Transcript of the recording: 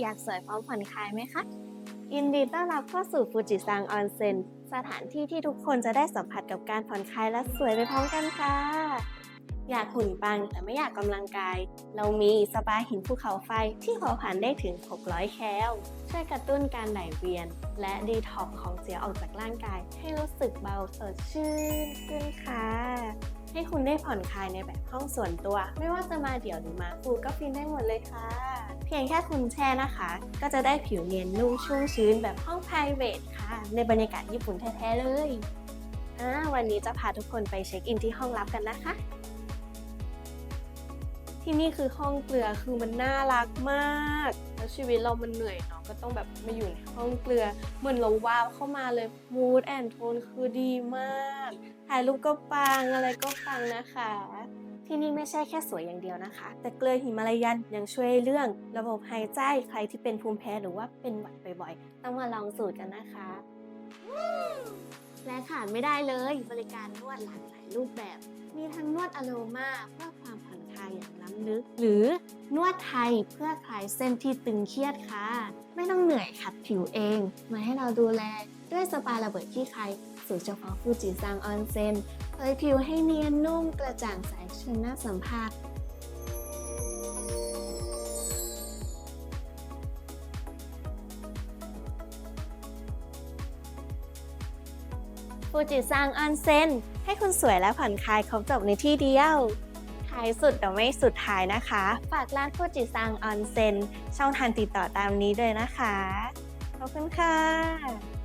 อยากสวยพร้อมผ่อนคลายไหมคะ ยินดีต้อนรับเข้าสู่ฟูจิซังออนเซ็นสถานที่ที่ทุกคนจะได้สัมผัสกับการผ่อนคลายและสวยไปพร้อมกันค่ะ อยากหุ่นปังแต่ไม่อยากกำลังกาย เรามีสปาหินภูเขาไฟที่เผาผลาญได้ถึง 600 แคล ช่วยกระตุ้นการไหลเวียน และดีท็อกของเสียออกจากร่างกาย ให้รู้สึกเบาสดชื่นขึ้นค่ะ ให้คุณได้ผ่อนคลายในแบบห้องส่วนตัว ไม่ว่าจะมาเดี่ยวหรือมาคู่ก็ฟินได้หมดเลยค่ะ เพียงแค่คุณแช่นะคะ ก็จะได้ผิวเนียนนุ่มชุ่มชื้นแบบห้อง p r i v a t ค่ะ ในบรรยากาศญี่ปุ่นแท้ๆเลยวันนี้จะพาทุกคนไปเช็คอินที่ห้องลับกันนะคะ ที่นี่คือห้องเกลือคือมันน่ารักมาก แล้วชีวิตเรามันเหนื่อยเนาะก็ต้องแบบมาอยู่ในห้องเกลือ เหมือนเราว้าวเข้ามาเลย mood and tone คือดีมากถ่ายรูปก็ปังอะไรก็ปังนะคะที่นี่ไม่ใช่แค่สวยอย่างเดียวนะคะ แต่เกลือหิมาลายันยังช่วยเรื่องระบบหายใจใครที่เป็นภูมิแพ้หรือว่าเป็นหวัดบ่อยๆ ต้องมาลองสูตรกันนะคะ และขาดไม่ได้เลยบริการนวดหลากหลายรูปแบบ มีทั้งนวดอโรมาเพื่อความผ่อนค ลึก หรือนวดไทยเพื่อคลายเส้นที่ตึงเครียดค่ะ ไม่ต้องเหนื่อยขัดผิวเอง มาให้เราดูแลด้วยสปาระเบิดที่ใครสูตรเฉพาะฟูจิซังออนเซนเผยผิวให้เนียนนุ่มกระจ่างใสเชิญหน้าสัมผัสฟูจิซังออนเซ็นให้คุณสวยและผ่อนคลายครบจบในที่เดียว ท้ายสุดแต่ไม่สุดท้ายนะคะ ฝากร้านฟูจิซังออนเซ็นช่องทางติดต่อตามนี้เลยนะคะ ขอบคุณค่ะ